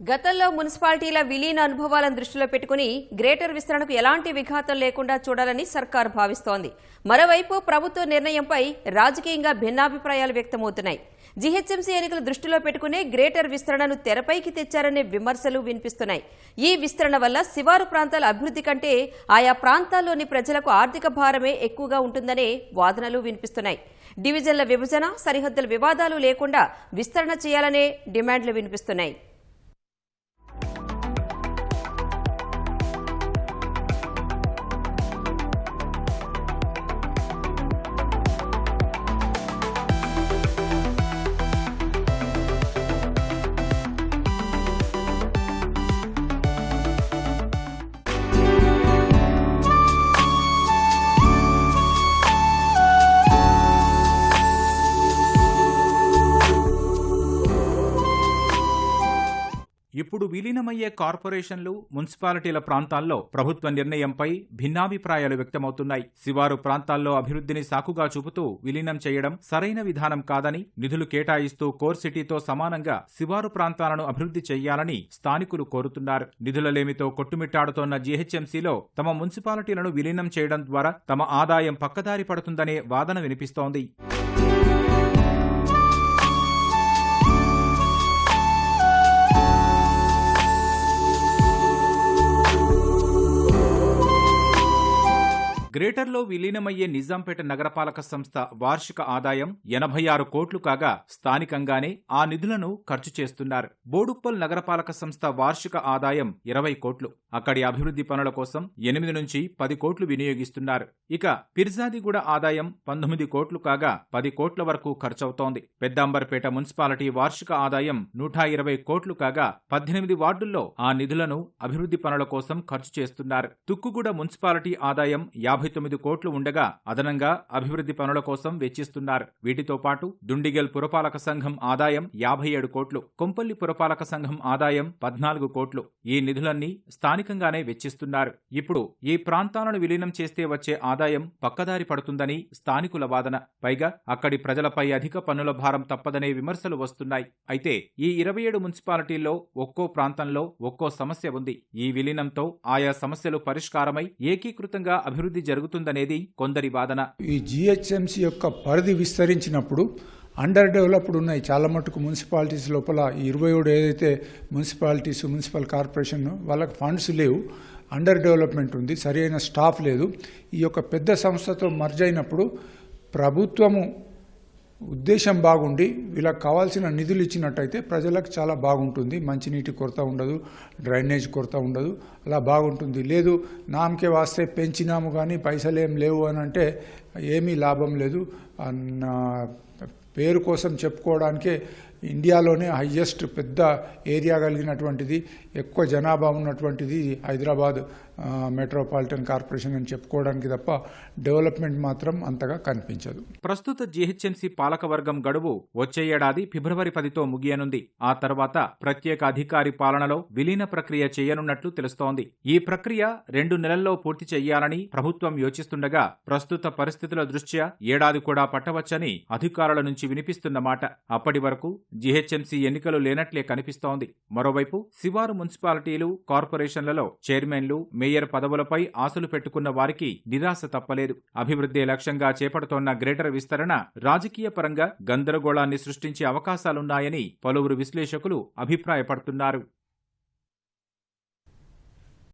గతంలో మున్సిపాలిటీల విలీన అనుభవాలను దృష్టిలో పెట్టుకుని గ్రేటర్ విస్తరణకు ఎలాంటి విఘాతం లేకుండా చూడాలని సర్కారు భావిస్తోంది. మరోవైపు ప్రభుత్వ నిర్ణయంపై రాజకీయంగా భిన్నాభిప్రాయాలు వ్యక్తమవుతున్నాయి. జీహెచ్ఎంసీ ఎన్నికలు దృష్టిలో పెట్టుకునే గ్రేటర్ విస్తరణను తెరపైకి తెచ్చారనే విమర్శలు వినిపిస్తున్నాయి. ఈ విస్తరణ వల్ల శివారు ప్రాంతాల అభివృద్ధి కంటే ఆయా ప్రాంతాల్లోని ప్రజలకు ఆర్థిక భారమే ఎక్కువగా ఉంటుందనే వాదనలు వినిపిస్తున్నాయి. డివిజన్ల విభజన సరిహద్దుల వివాదాలు లేకుండా విస్తరణ చేయాలనే డిమాండ్లు వినిపిస్తున్నాయి. ఇప్పుడు విలీనమయ్యే కార్పొరేషన్లు మున్సిపాలిటీల ప్రాంతాల్లో ప్రభుత్వ నిర్ణయంపై భిన్నాభిప్రాయాలు వ్యక్తమవుతున్నాయి. శివారు ప్రాంతాల్లో అభివృద్ధిని సాకుగా చూపుతూ విలీనం చేయడం సరైన విధానం కాదని నిధులు కేటాయిస్తూ కోర్ సిటీతో సమానంగా శివారు ప్రాంతాలను అభివృద్ధి చేయాలని స్థానికులు కోరుతున్నారు. నిధులలేమితో కొట్టుమిట్టాడుతోన్న జీహెచ్ఎంసీలో తమ మున్సిపాలిటీలను విలీనం చేయడం ద్వారా తమ ఆదాయం పక్కదారి పడుతుందనే వాదన వినిపిస్తోంది. గ్రేటర్లో విలీనమయ్యే నిజాంపేట నగరపాలక సంస్థ వార్షిక ఆదాయం ఎనభై ఆరు కోట్లు కాగా స్థానికంగానే ఆ నిధులను ఖర్చు చేస్తున్నారు. బోడుప్పల్ నగరపాలక సంస్థ వార్షిక ఆదాయం ఇరవై కోట్లు. అక్కడి అభివృద్ధి పనుల కోసం ఎనిమిది నుంచి పది కోట్లు వినియోగిస్తున్నారు. ఇక పిర్జాదిగూడ ఆదాయం పంతొమ్మిది కోట్లు కాగా పది కోట్ల వరకు ఖర్చవుతోంది. పెద్దాంబర్పేట మున్సిపాలిటీ వార్షిక ఆదాయం నూట ఇరవై కోట్లు కాగా పద్దెనిమిది వార్డుల్లో ఆ నిధులను అభివృద్ధి పనుల కోసం ఖర్చు చేస్తున్నారు. తుక్కుగూడ మున్సిపాలిటీ ఆదాయం యాభై తొమ్మిది కోట్లు ఉండగా అదనంగా అభివృద్ధి పనుల కోసం వెచ్చిస్తున్నారు. వీటితో పాటు దుండిగల్ పురపాలక సంఘం ఆదాయం యాభై ఏడు కోట్లు కొంపల్లి పురపాలక సంఘం ఆదాయం పద్నాలుగు కోట్లు. ఈ నిధులన్నీ స్థానికంగానే వెచ్చిస్తున్నారు. ఇప్పుడు ఈ ప్రాంతాలను విలీనం చేస్తే వచ్చే ఆదాయం పక్కదారి పడుతుందని స్థానికుల వాదన. పైగా అక్కడి ప్రజలపై అధిక పన్నుల భారం తప్పదనే విమర్శలు వస్తున్నాయి. అయితే ఈ ఇరవై ఏడు మున్సిపాలిటీల్లో ఒక్కో ప్రాంతంలో ఒక్కో సమస్య ఉంది. ఈ విలీనంతో ఆయా సమస్యలు పరిష్కారమై ఏకీకృతంగా అభివృద్ధి జరుగుతుందనేది కొందరి వాదన. ఈ జిహెచ్ఎంసీ యొక్క పరిధి విస్తరించినప్పుడు అండర్ డెవలప్డ్ ఉన్నాయి చాలా మటుకు మున్సిపాలిటీస్ లోపల. ఇరవై ఏడు ఏదైతే మున్సిపాలిటీస్ మున్సిపల్ కార్పొరేషన్ వాళ్ళకి ఫండ్స్ లేవు అండర్ డెవలప్మెంట్ ఉంది సరైన స్టాఫ్ లేదు. ఈ యొక్క పెద్ద సంస్థతో మర్జ్ అయినప్పుడు ప్రభుత్వము ఉద్దేశం బాగుండి వీళ్ళకి కావాల్సిన నిధులు ఇచ్చినట్టయితే ప్రజలకు చాలా బాగుంటుంది. మంచినీటి కొరత ఉండదు డ్రైనేజ్ కొరత ఉండదు అలా బాగుంటుంది. లేదు నామకే వాస్తే పెంచినాము కానీ పైసలు ఏం లేవు అని అంటే ఏమీ లాభం లేదు. పేరు కోసం చెప్పుకోవడానికే ఇండియాలోనే హయ్యెస్ట్ పెద్ద ఏరియా కలిగినటువంటిది ఎక్కువ జనాభా ఉన్నటువంటిది హైదరాబాద్ మెట్రోపాలిటన్ కార్పొరేషన్ అని చెప్పుకోవడానికి తప్ప డెవలప్మెంట్ మాత్రం అంతగా కనిపించదు. ప్రస్తుత జీహెచ్ఎంసీ పాలకవర్గం గడువు వచ్చే ఏడాది ఫిబ్రవరి పదితో ముగియనుంది. ఆ తర్వాత ప్రత్యేక అధికారి పాలనలో విలీన ప్రక్రియ చేయనున్నట్లు తెలుస్తోంది. ఈ ప్రక్రియ రెండు నెలల్లో పూర్తి చేయాలని ప్రభుత్వం యోచిస్తుండగా ప్రస్తుత పరిస్థితుల దృష్ట్యా ఏడాది కూడా పట్టవచ్చని అధికారుల నుంచి వినిపిస్తున్న మాట అప్పటి వరకు జీహెచ్ఎంసీ ఎన్నికలు లేనట్లే కనిపిస్తోంది. మరోవైపు శివారు మున్సిపాలిటీలు కార్పొరేషన్లలో చైర్మన్లు మేయర్ పదవులపై ఆశలు పెట్టుకున్న వారికి నిరాశ తప్పలేదు. అభివృద్ధి లక్ష్యంగా చేపడుతోన్న గ్రేటర్ విస్తరణ రాజకీయ పరంగా గందరగోళాన్ని సృష్టించే అవకాశాలున్నాయని పలువురు విశ్లేషకులు అభిప్రాయపడుతున్నారు.